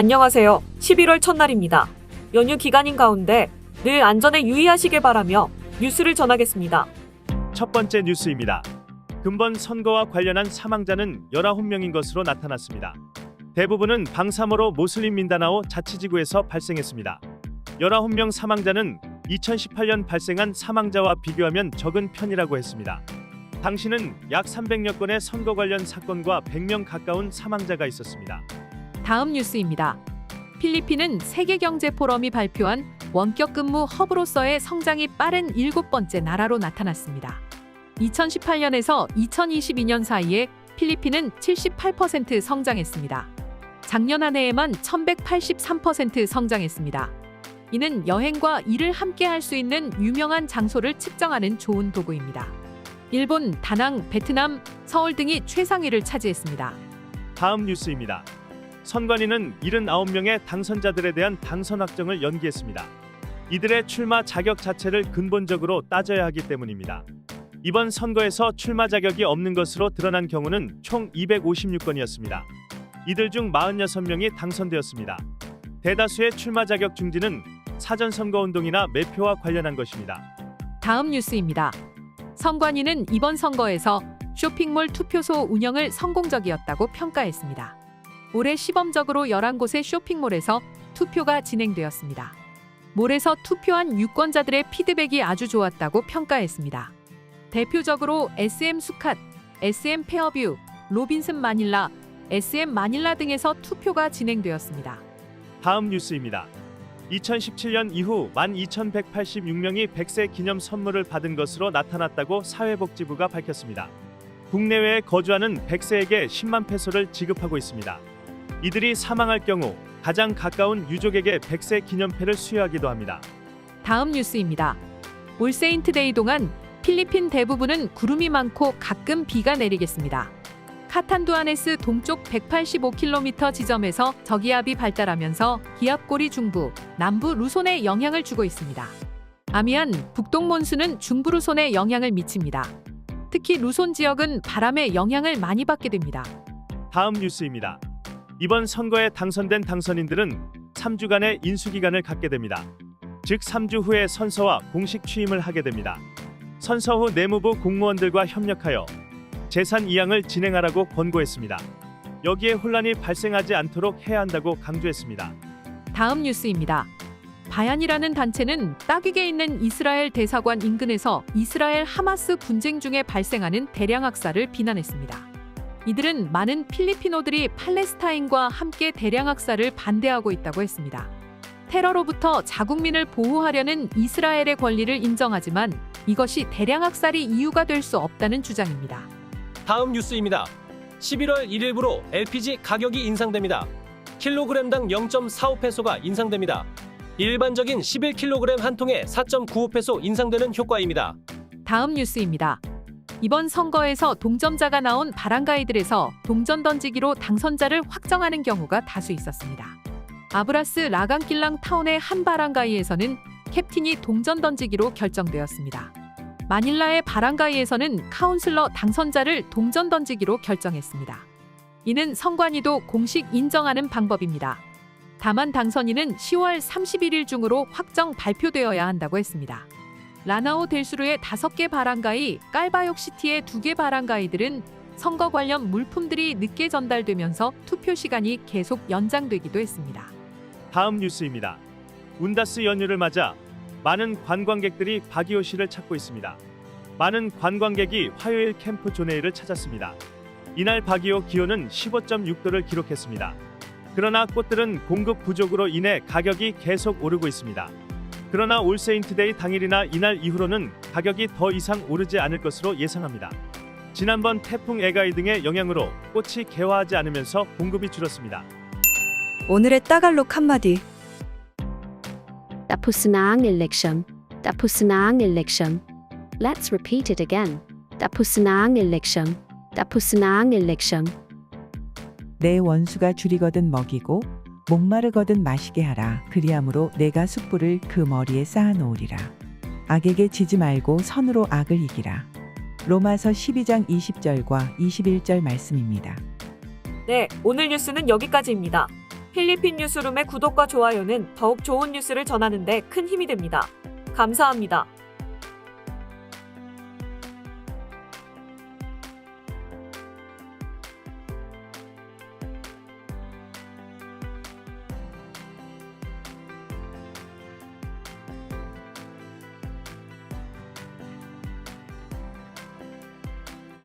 안녕하세요. 11월 첫날입니다. 연휴 기간인 가운데 늘 안전에 유의하시길 바라며 뉴스를 전하겠습니다. 첫 번째 뉴스입니다. 근본 선거와 관련한 사망자는 19명인 것으로 나타났습니다. 대부분은 방사모로 모슬림 민다나오 자치지구에서 발생했습니다. 19명 사망자는 2018년 발생한 사망자와 비교하면 적은 편이라고 했습니다. 당시는 약 300여 건의 선거 관련 사건과 100명 가까운 사망자가 있었습니다. 다음 뉴스입니다. 필리핀은 세계경제포럼이 발표한 원격 근무 허브로서의 성장이 빠른 일곱 번째 나라로 나타났습니다. 2018년에서 2022년 사이에 필리핀은 78% 성장했습니다. 작년 한 해에만 1183% 성장했습니다. 이는 여행과 일을 함께 할 수 있는 유명한 장소를 측정하는 좋은 도구입니다. 일본, 다낭, 베트남, 서울 등이 최상위를 차지했습니다. 다음 뉴스입니다. 선관위는 79명의 당선자들에 대한 당선 확정을 연기했습니다. 이들의 출마 자격 자체를 근본적으로 따져야 하기 때문입니다. 이번 선거에서 출마 자격이 없는 것으로 드러난 경우는 총 256건이었습니다. 이들 중 46명이 당선되었습니다. 대다수의 출마 자격 중지는 사전 선거 운동이나 매표와 관련한 것입니다. 다음 뉴스입니다. 선관위는 이번 선거에서 쇼핑몰 투표소 운영을 성공적이었다고 평가했습니다. 올해 시범적으로 11곳의 쇼핑몰에서 투표가 진행되었습니다. 몰에서 투표한 유권자들의 피드백이 아주 좋았다고 평가했습니다. 대표적으로 SM 수캇, SM 페어뷰, 로빈슨 마닐라, SM 마닐라 등에서 투표가 진행되었습니다. 다음 뉴스입니다. 2017년 이후 12,186명이 100세 기념 선물을 받은 것으로 나타났다고 사회복지부가 밝혔습니다. 국내외에 거주하는 100세에게 10만 페소를 지급하고 있습니다. 이들이 사망할 경우 가장 가까운 유족에게 100세 기념패를 수여하기도 합니다. 다음 뉴스입니다. 올세인트데이 동안 필리핀 대부분은 구름이 많고 가끔 비가 내리겠습니다. 카탄두아네스 동쪽 185km 지점에서 저기압이 발달하면서 기압골이 중부, 남부 루손에 영향을 주고 있습니다. 아미안, 북동 몬순은 중부 루손에 영향을 미칩니다. 특히 루손 지역은 바람의 영향을 많이 받게 됩니다. 다음 뉴스입니다. 이번 선거에 당선된 당선인들은 3주간의 인수기간을 갖게 됩니다. 즉 3주 후에 선서와 공식 취임을 하게 됩니다. 선서 후 내무부 공무원들과 협력하여 재산 이양을 진행하라고 권고했습니다. 여기에 혼란이 발생하지 않도록 해야 한다고 강조했습니다. 다음 뉴스입니다. 바얀이라는 단체는 따귀게 있는 이스라엘 대사관 인근에서 이스라엘 하마스 분쟁 중에 발생하는 대량 학살을 비난했습니다. 이들은 많은 필리피노들이 팔레스타인과 함께 대량 학살을 반대하고 있다고 했습니다. 테러로부터 자국민을 보호하려는 이스라엘의 권리를 인정하지만 이것이 대량 학살이 이유가 될 수 없다는 주장입니다. 다음 뉴스입니다. 11월 1일부로 LPG 가격이 인상됩니다. 킬로그램당 0.45페소가 인상됩니다. 일반적인 11kg 한 통에 4.95페소 인상되는 효과입니다. 다음 뉴스입니다. 이번 선거에서 동점자가 나온 바랑가이들에서 동전 던지기로 당선자를 확정하는 경우가 다수 있었습니다. 아브라스 라강길랑 타운의 한 바랑가이에서는 캡틴이 동전 던지기로 결정되었습니다. 마닐라의 바랑가이에서는 카운슬러 당선자를 동전 던지기로 결정했습니다. 이는 선관위도 공식 인정하는 방법입니다. 다만 당선인은 10월 31일 중으로 확정 발표되어야 한다고 했습니다. 라나오 델수르의 5개 바랑가이, 깔바욕 시티의 2개 바랑가이들은 선거 관련 물품들이 늦게 전달되면서 투표 시간이 계속 연장되기도 했습니다. 다음 뉴스입니다. 운다스 연휴를 맞아 많은 관광객들이 바기오시를 찾고 있습니다. 많은 관광객이 화요일 캠프 조네이를 찾았습니다. 이날 바기오 기온은 15.6도를 기록했습니다. 그러나 꽃들은 공급 부족으로 인해 가격이 계속 오르고 있습니다. 그러나 올세인트데이 당일이나 이날 이후로는 가격이 더 이상 오르지 않을 것으로 예상합니다. 지난번 태풍 에가이 등의 영향으로 꽃이 개화하지 않으면서 공급이 줄었습니다. 오늘의 따갈록 한마디. Tapos na ang eleksyon. Tapos na ang eleksyon. Let's repeat it again. Tapos na ang eleksyon. Tapos na ang eleksyon. 내 원수가 줄이거든 먹이고 목마르거든 마시게 하라. 그리함으로 내가 숯불을 그 머리에 쌓아 놓으리라. 악에게 지지 말고 선으로 악을 이기라. 로마서 12장 20절과 21절 말씀입니다. 네, 오늘 뉴스는 여기까지입니다. 필리핀 뉴스룸의 구독과 좋아요는 더욱 좋은 뉴스를 전하는데 큰 힘이 됩니다. 감사합니다.